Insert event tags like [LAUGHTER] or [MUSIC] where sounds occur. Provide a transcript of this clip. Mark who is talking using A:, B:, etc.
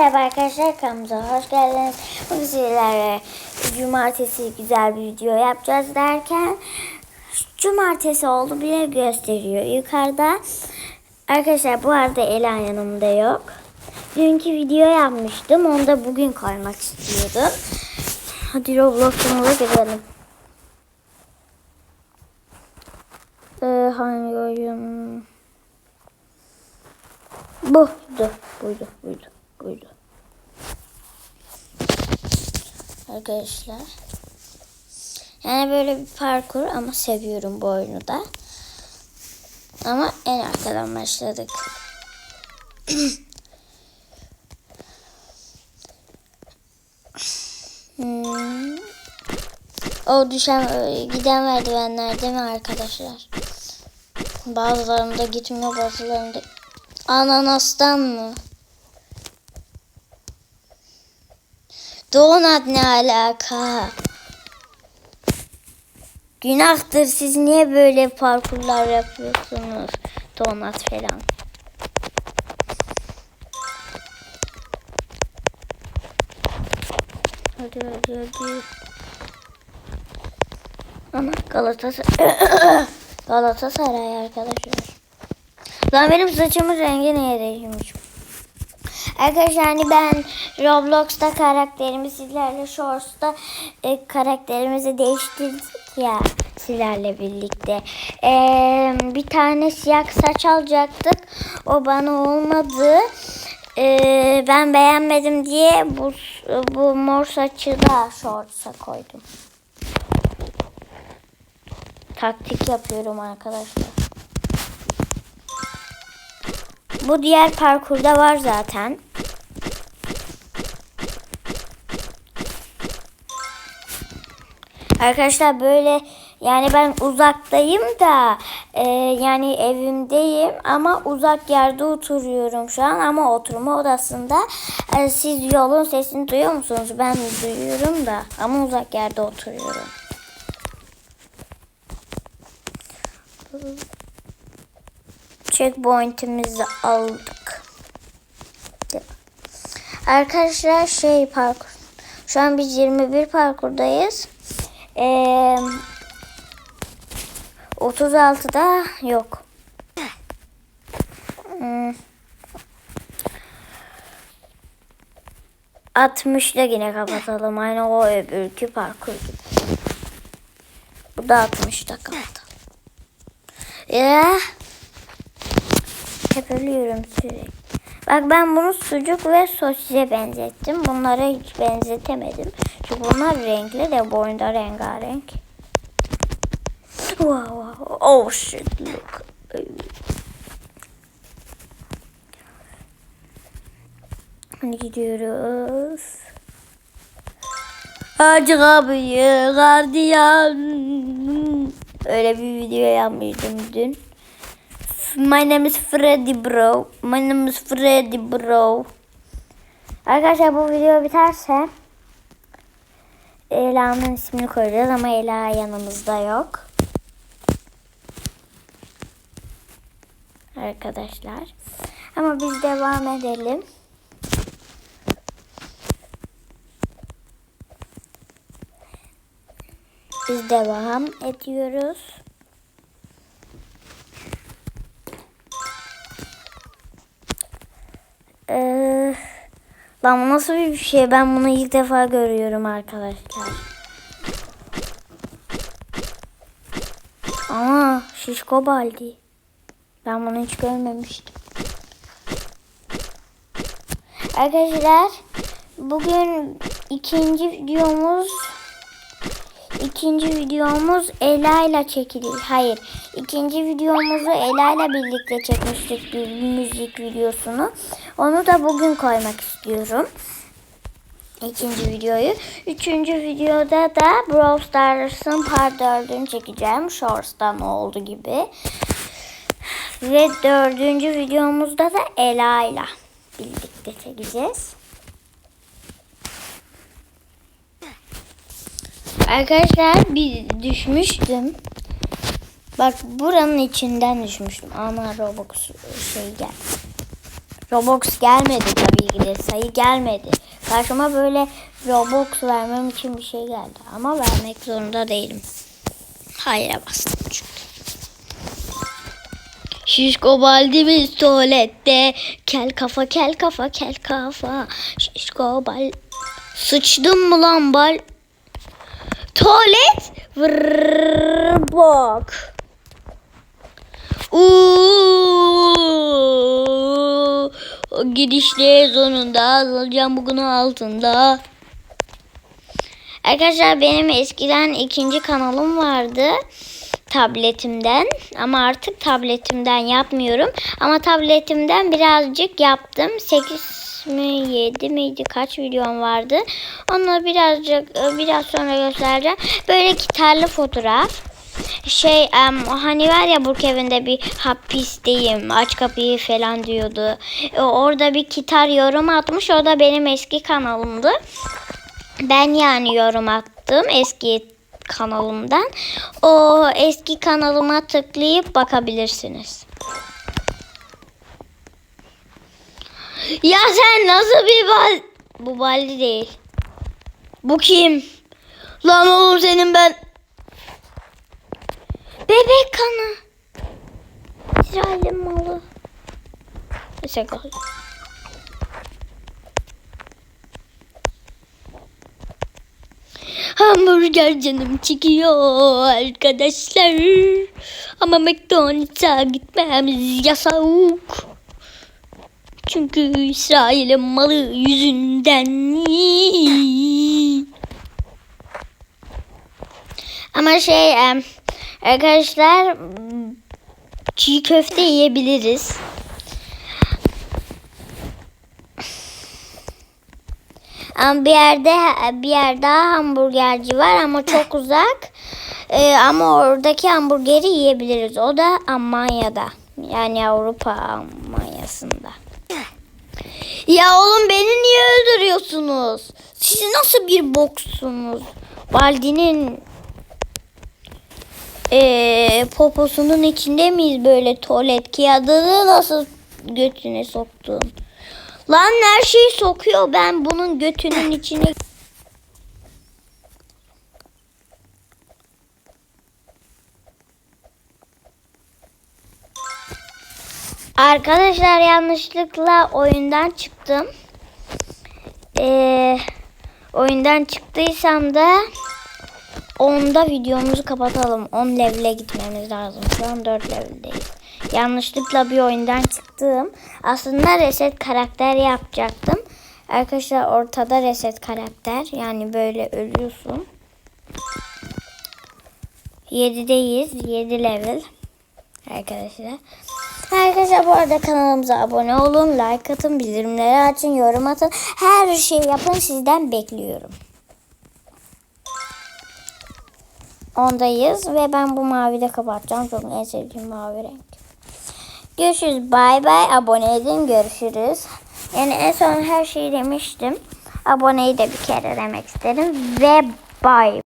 A: Merhaba arkadaşlar kanalımıza hoş geldiniz. Bugün sizlerle cumartesi güzel bir video yapacağız derken cumartesi oldu bile gösteriyor yukarıda. Arkadaşlar bu arada Ela yanımda yok. Dünkü video yapmıştım. Onu da bugün koymak istiyordum. Hadi Roblox'umuza girelim. Ee, hangi oyun? Buydu, buydu, buydu, buydu. Arkadaşlar. Yani böyle bir parkur ama seviyorum bu oyunu da. Ama en arkadan başladık. [CLEARS THROAT] hmm. O düşen, giden merdivenler değil mi arkadaşlar? Bazılarında gitmiyor bazılarında Ananastan mı? Donat ne alaka? Günahtır siz niye böyle parkurlar yapıyorsunuz? Donat falan. Hadi hadi hadi. Ama Galatasaray [COUGHS] Galatasaray arkadaşlar. Lan benim saçımın rengi niye değişmiş? Arkadaşlar hani ben Roblox'ta karakterimi sizlerle Shorts'ta e, karakterimizi değiştirdik ya sizlerle birlikte. E, bir tane siyah saç alacaktık. O bana olmadı. E, ben beğenmedim diye bu, bu mor saçı da Shorts'a koydum. Taktik yapıyorum arkadaşlar. Bu diğer parkurda var zaten. Arkadaşlar böyle yani ben uzaktayım da e, yani evimdeyim ama uzak yerde oturuyorum şu an ama oturma odasında e, siz yolun sesini duyuyor musunuz? Ben duyuyorum da ama uzak yerde oturuyorum. checkpoint'imizi aldık. Arkadaşlar şey parkur. Şu an biz 21 parkurdayız. Ee, 36'da yok. Hmm. 60'da yine kapatalım. Aynı o öbürkü parkur gibi. Bu da 60'da kapatalım. Ya. Hep ölüyorum sürekli. Bak ben bunu sucuk ve sosise benzettim. Bunlara hiç benzetemedim. Çünkü bunlar renkli de boyunda rengarenk. Wow, wow. Oh shit look. Hadi gidiyoruz. Hacı kapıyı gardiyan. Öyle bir video yapmıştım dün. My name is Freddy bro. My name is Freddy bro. Arkadaşlar bu video biterse Ela'nın ismini koyacağız ama Ela yanımızda yok. Arkadaşlar. Ama biz devam edelim. Biz devam ediyoruz. Ee, lan bu nasıl bir şey? Ben bunu ilk defa görüyorum arkadaşlar. Aa, şişko baldi. Ben bunu hiç görmemiştim. Arkadaşlar bugün ikinci videomuz ikinci videomuz Ela ile çekiliyor. Hayır. ikinci videomuzu Ela ile birlikte çekmiştik bir müzik videosunu. Onu da bugün koymak istiyorum. İkinci videoyu. Üçüncü videoda da Brawl Stars'ın part 4'ünü çekeceğim. Shorts'tan olduğu gibi. Ve dördüncü videomuzda da Ela ile birlikte çekeceğiz. Arkadaşlar bir düşmüştüm. Bak buranın içinden düşmüştüm. Ama Robux şey geldi. Robux gelmedi tabii ki de sayı gelmedi. Karşıma böyle Robux vermem için bir şey geldi. Ama vermek zorunda değilim. Hayır'a bastım çünkü. Şişko baldimiz tuvalette. Kel kafa kel kafa kel kafa. Şişko bal. Sıçtım mı lan bal? Tuvalet. Vrrr, bak. Uuu. Gidişle sonunda alacağım bugün altında. Arkadaşlar benim eskiden ikinci kanalım vardı tabletimden ama artık tabletimden yapmıyorum ama tabletimden birazcık yaptım 8 mi 7 miydi kaç videom vardı? Onu birazcık biraz sonra göstereceğim. Böyle gitarlı fotoğraf. Şey em, hani var ya Burk evinde bir hapisteyim aç kapıyı falan diyordu. E, orada bir gitar yorum atmış o da benim eski kanalımdı. Ben yani yorum attım eski kanalımdan. O eski kanalıma tıklayıp bakabilirsiniz. Ya sen nasıl bir bal... Bu baldi değil. Bu kim? Lan oğlum senin ben... Bebek kanı. İsrail'in malı. Şaka. Hamburger canım çekiyor arkadaşlar. Ama McDonald's'a gitmemiz yasak. Çünkü İsrail'in malı yüzünden. Ama şey arkadaşlar çiğ köfte yiyebiliriz. Ama bir yerde bir yer daha hamburgerci var ama çok uzak. Ee, ama oradaki hamburgeri yiyebiliriz. O da Almanya'da. Yani Avrupa Almanya'sında. Ya oğlum beni niye öldürüyorsunuz? Siz nasıl bir boksunuz? Baldi'nin ee, poposunun içinde miyiz böyle tuvalet kağıdını nasıl götüne soktun? Lan her şeyi sokuyor ben bunun götünün içine. Arkadaşlar yanlışlıkla oyundan çıktım. Ee, oyundan çıktıysam da onda videomuzu kapatalım. 10 level'e gitmemiz lazım. Şu an 4 level'deyiz. Yanlışlıkla bir oyundan çıktım. Aslında reset karakter yapacaktım. Arkadaşlar ortada reset karakter. Yani böyle ölüyorsun. 7'deyiz. 7 level. Arkadaşlar. Arkadaşlar bu arada kanalımıza abone olun. Like atın. Bildirimleri açın. Yorum atın. Her şeyi yapın. Sizden bekliyorum. Ondayız ve ben bu mavi de kapatacağım. Çok en sevdiğim mavi renk. Görüşürüz. Bay bay. Abone edin. Görüşürüz. Yani en son her şeyi demiştim. Aboneyi de bir kere demek isterim. Ve bay.